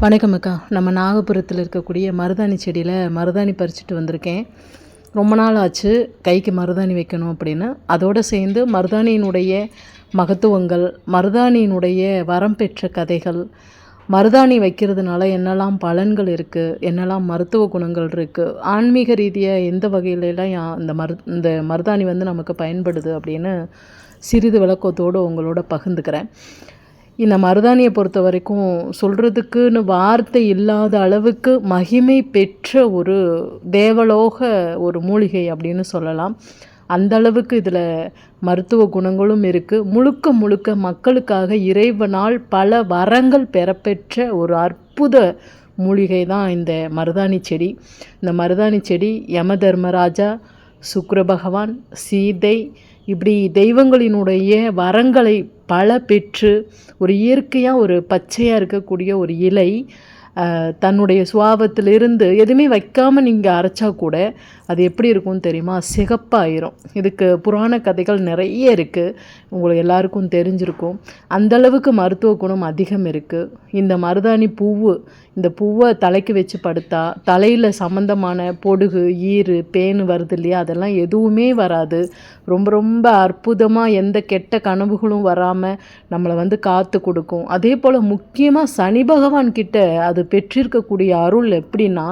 வணக்கம் அக்கா. நம்ம நாகபுரத்தில் இருக்கக்கூடிய மருதாணி செடியில் மருதாணி பறிச்சுட்டு வந்திருக்கேன். ரொம்ப நாள் ஆச்சு கைக்கு மருதாணி வைக்கணும் அப்படின்னு. அதோடு சேர்ந்து மருதாணியினுடைய மகத்துவங்கள் மருதாணியினுடைய வரம் பெற்ற கதைகள் மருதாணி வைக்கிறதுனால என்னெல்லாம் பலன்கள் இருக்குது என்னெல்லாம் மருத்துவ குணங்கள் இருக்குது ஆன்மீக ரீதியாக எந்த வகையிலலாம் யா- இந்த மரு இந்த மருதாணி வந்து நமக்கு பயன்படுது அப்படின்னு சிறிது விளக்கத்தோடு உங்களோட பகிர்ந்துக்கிறேன். இந்த மருதாணியை பொறுத்த வரைக்கும் சொல்கிறதுக்குன்னு வார்த்தை இல்லாத அளவுக்கு மகிமை பெற்ற ஒரு தேவலோக ஒரு மூலிகை அப்படின்னு சொல்லலாம். அந்த அளவுக்கு இதில் மருத்துவ குணங்களும் இருக்குது முழுக்க முழுக்க மக்களுக்காக இறைவனால் பல வரங்கள் பெறப்பெற்ற ஒரு அற்புத மூலிகை தான் இந்த மருதாணி செடி. இந்த மருதாணி செடி யம தர்மராஜா சுக்கர பகவான் சீதை இப்படி தெய்வங்களினுடைய வரங்களை பல பெற்று ஒரு இயற்கையாக ஒரு பச்சையாக இருக்கக்கூடிய ஒரு இலை தன்னுடைய சுவாபத்திலிருந்து எதுவுமே வைக்காமல் நீங்கள் அரைச்சா கூட அது எப்படி இருக்கும்னு தெரியுமா? சிகப்பாயிரும். இதுக்கு புராண கதைகள் நிறைய இருக்குது உங்களுக்கு எல்லாருக்கும் தெரிஞ்சிருக்கும். அந்த அளவுக்கு மருத்துவ குணம் அதிகம் இருக்குது இந்த மருதாணி பூவு இந்த பூவை தலைக்கு வச்சு படுத்தா தலையில் சம்மந்தமான பொடுகு ஈறு பேனு வருது இல்லையா? அதெல்லாம் எதுவுமே வராது. ரொம்ப ரொம்ப அற்புதமாக எந்த கெட்ட கனவுகளும் வராமல் நம்மளை வந்து காத்து கொடுக்கும். அதே போல் முக்கியமாக சனி பகவான் கிட்ட அது பெற்றிருக்கக்கூடிய அருள் எப்படின்னா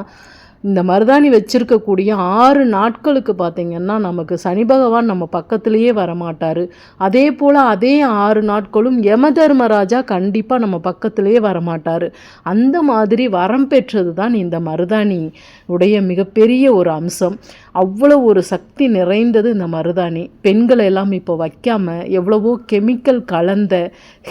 இந்த மருதாணி வச்சிருக்கக்கூடிய ஆறு நாட்களுக்கு பார்த்திங்கன்னா நமக்கு சனி பகவான் நம்ம பக்கத்துலேயே வரமாட்டார். அதே போல் அதே ஆறு நாட்களும் யம தர்மராஜா கண்டிப்பாக நம்ம பக்கத்துலேயே வரமாட்டார். அந்த மாதிரி வரம் பெற்றது தான் இந்த மருதாணி உடைய மிகப்பெரிய ஒரு அம்சம். அவ்வளோ ஒரு சக்தி நிறைந்தது இந்த மருதாணி. பெண்களை எல்லாம் இப்போ வைக்காமல் எவ்வளவோ கெமிக்கல் கலந்த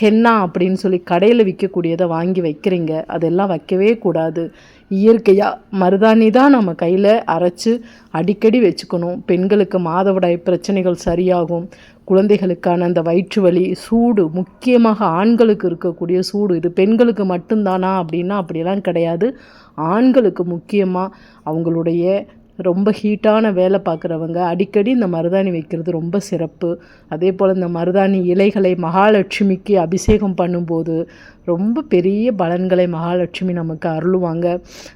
ஹென்னா அப்படின்னு சொல்லி கடையில் விற்கக்கூடியதை வாங்கி வைக்கிறீங்க. அதெல்லாம் வைக்கவே கூடாது. இயற்கையாக மருதாணி தான் நம்ம கையில் அரைச்சு அடிக்கடி வச்சுக்கணும். பெண்களுக்கு மாதவிடாய் பிரச்சனைகள் சரியாகும். குழந்தைகளுக்கான அந்த வயிற்று வலி சூடு முக்கியமாக ஆண்களுக்கு இருக்கக்கூடிய சூடு இது பெண்களுக்கு மட்டும்தானா அப்படின்னா அப்படிலாம் கிடையாது. ஆண்களுக்கு முக்கியமாக அவங்களுடைய ரொம்ப ஹீட்டான வேலை பார்க்குறவங்க அடிக்கடி இந்த மருதாணி வைக்கிறது ரொம்ப சிறப்பு. அதே போல் இந்த மருதாணி இலைகளை மகாலட்சுமிக்கு அபிஷேகம் பண்ணும்போது ரொம்ப பெரிய பலன்களை மகாலட்சுமி நமக்கு அருளுவாங்க.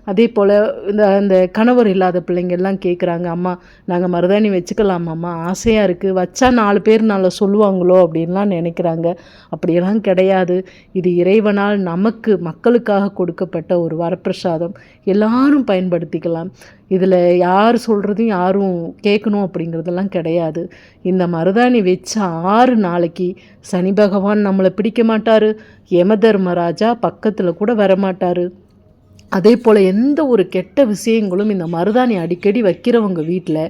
அதே போல் இந்த அந்த கணவர் இல்லாத பிள்ளைங்க எல்லாம் கேட்குறாங்க அம்மா நாங்கள் மருதாணி வச்சுக்கலாமாம்மா ஆசையாக இருக்குது வச்சா நாலு பேர் நாளை சொல்லுவாங்களோ? அப்படின்லாம் நினைக்கிறாங்க. அப்படியெல்லாம் கிடையாது. இது இறைவனால் நமக்கு மக்களுக்காக கொடுக்கப்பட்ட ஒரு வரப்பிரசாதம். எல்லாரும் பயன்படுத்திக்கலாம். இதில் யார் சொல்கிறதையும் யாரும் கேட்கணும் அப்படிங்கிறதெல்லாம் கிடையாது. இந்த மருதாணி வச்ச ஆறு நாளைக்கு சனி பகவான் நம்மளை பிடிக்க மாட்டார். யமதர்மராஜா பக்கத்தில் கூட வரமாட்டார். அதே போல் எந்த ஒரு கெட்ட விஷயங்களும் இந்த மருதாணி அடிக்கடி வைக்கிறவங்க வீட்டில்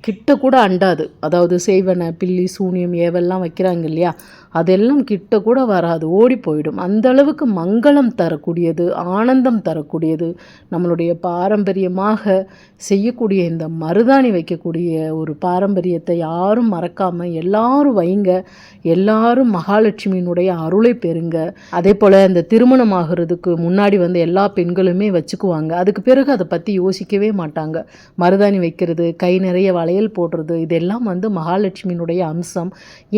கிட்ட கூட அண்டாது. அதாவது செய்வனை பில்லி சூனியம் ஏவெல்லாம் வைக்கிறாங்க இல்லையா? அதெல்லாம் கிட்ட கூட வராது ஓடி போயிடும். அந்த அளவுக்கு மங்களம் தரக்கூடியது ஆனந்தம் தரக்கூடியது நம்மளுடைய பாரம்பரியமாக செய்யக்கூடிய இந்த மருதாணி வைக்கக்கூடிய ஒரு பாரம்பரியத்தை யாரும் மறக்காமல் எல்லாரும் வைங்க. எல்லாரும் மகாலட்சுமியினுடைய அருளை பெறுங்க. அதே போல் இந்த திருமணம் ஆகிறதுக்கு முன்னாடி வந்து எல்லா பெண்களுமே வச்சுக்குவாங்க. அதுக்கு பிறகு அதை பற்றி யோசிக்கவே மாட்டாங்க. மருதாணி வைக்கிறது கை நிறைய வளையல் போடுறது இதெல்லாம் வந்து மகாலட்சுமியினுடைய அம்சம்.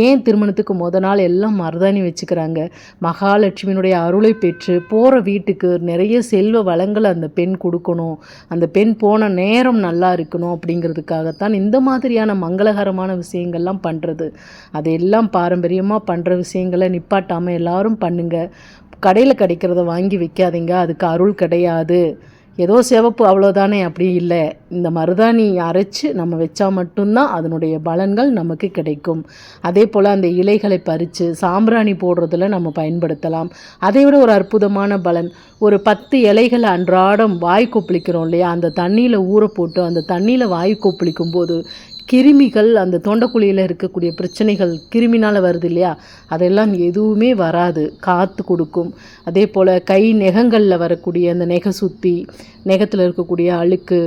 ஏன் திருமணத்துக்கு முத நாள் எல்லாம் மருதாணி வச்சுக்கிறாங்க. மகாலட்சுமியினுடைய அருளை பெற்று போகிற வீட்டுக்கு நிறைய செல்வ வளங்களை அந்த பெண் கொடுக்கணும். அந்த பெண் போன நேரம் நல்லா இருக்கணும் அப்படிங்கிறதுக்காகத்தான் இந்த மாதிரியான மங்களகரமான விஷயங்கள்லாம் பண்ணுறது அதையெல்லாம் பாரம்பரியமாக பண்ணுற விஷயங்களை நிப்பாட்டாமல் எல்லாரும் பண்ணுங்கள் கடையில் கிடைக்கிறத வாங்கி வைக்காதீங்க. அதுக்கு அருள் கிடையாது. ஏதோ சிவப்பு அவ்வளோதானே அப்படி இல்லை. இந்த மருதாணி அரைச்சி நம்ம வச்சா மட்டும்தான் அதனுடைய பலன்கள் நமக்கு கிடைக்கும். அதே போல் அந்த இலைகளை பறித்து சாம்பிராணி போடுறதுல நம்ம பயன்படுத்தலாம். அதை விட ஒரு அற்புதமான பலன் ஒரு பத்து இலைகளை அன்றாடம் வாய் கொப்பளிக்கிறோம் இல்லையா? அந்த தண்ணியில் ஊற போட்டு அந்த தண்ணியில் வாய் கொப்பளிக்கும் போது கிருமிகள் அந்த தொண்டக்குழியில் இருக்கக்கூடிய பிரச்சனைகள் கிருமினால் வருது இல்லையா? அதெல்லாம் எதுவுமே வராது. காற்று கொடுக்கும். அதே போல் கை நெகங்களில் வரக்கூடிய அந்த நெகை சுத்தி நெகத்தில் இருக்கக்கூடிய அழுக்கு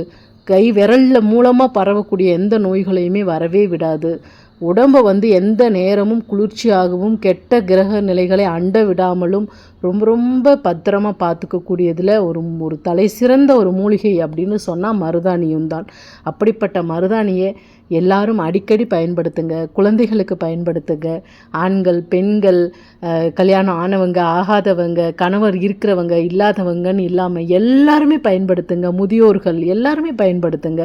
கை விரலில் மூலமாக பரவக்கூடிய எந்த நோய்களையுமே வரவே விடாது. உடம்பை வந்து எந்த நேரமும் குளிர்ச்சியாகவும் கெட்ட கிரக நிலைகளை அண்ட விடாமலும் ரொம்ப ரொம்ப பத்திரமாக பார்த்துக்கக்கூடியதில் ஒரு ஒரு தலை சிறந்த ஒரு மூலிகை அப்படின்னு சொன்னால் மருதாணியும் தான் அப்படிப்பட்ட மருதாணியை எல்லாரும் அடிக்கடி பயன்படுத்துங்க. குழந்தைகளுக்கு பயன்படுத்துங்க. ஆண்கள் பெண்கள் கல்யாணம் ஆனவங்க ஆகாதவங்க கணவர் இருக்கிறவங்க இல்லாதவங்கன்னு இல்லாமல் எல்லாருமே பயன்படுத்துங்க. முதியோர்கள் எல்லாருமே பயன்படுத்துங்க.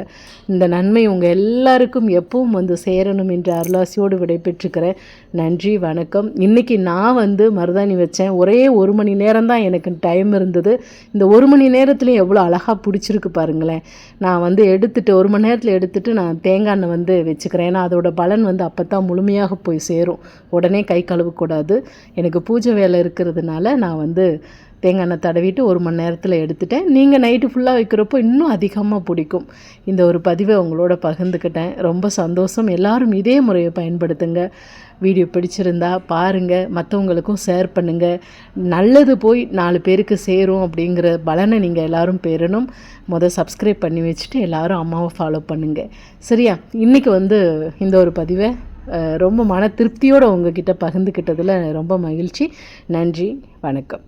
இந்த நன்மை உங்கள் எல்லாருக்கும் எப்பவும் வந்து சேரணும் என்று அருளாசியோடு விடைபெற்றுக்கிறேன். நன்றி வணக்கம். இன்றைக்கி நான் வந்து மருதாணி வச்சேன். ஒரே ஒரு மணி நேரம் தான் எனக்கு டைம் இருந்தது. இந்த ஒரு மணி நேரத்துலையும் எவ்வளோ அழகாக பிடிச்சிருக்கு பாருங்களேன். நான் வந்து எடுத்துட்டு ஒரு மணி நேரத்தில் எடுத்துகிட்டு நான் தேங்காய் எண்ணெய் வந்து வச்சுக்கிறேன். ஏன்னா அதோட பலன் வந்து அப்போ தான் முழுமையாக போய் சேரும். உடனே கை கழுவக்கூடாது. எனக்கு பூஜை வேலை இருக்கிறதுனால நான் வந்து தேங்காய் எண்ணெய் தடவிட்டு ஒரு மணி நேரத்தில் எடுத்துட்டேன். நீங்கள் நைட்டு ஃபுல்லாக வைக்கிறப்போ இன்னும் அதிகமாக பிடிக்கும். இந்த ஒரு பதிவை உங்களோட பகிர்ந்துக்கிட்டேன். ரொம்ப சந்தோஷம். எல்லாரும் இதே முறையை பயன்படுத்துங்க. வீடியோ பிடிச்சிருந்தா பாருங்கள் மற்றவங்களுக்கும் ஷேர் பண்ணுங்கள் நல்லது போய் நாலு பேருக்கு சேரும் அப்படிங்கிற பலனை நீங்கள் எல்லாரும் பெறணும். மொதல் சப்ஸ்கிரைப் பண்ணி வச்சுட்டு எல்லோரும் அம்மாவை ஃபாலோ பண்ணுங்கள் சரியா? இன்றைக்கி வந்து இந்த ஒரு பதிவை ரொம்ப மன திருப்தியோடு உங்ககிட்ட பகிர்ந்துக்கிட்டதில் ரொம்ப மகிழ்ச்சி. நன்றி வணக்கம்.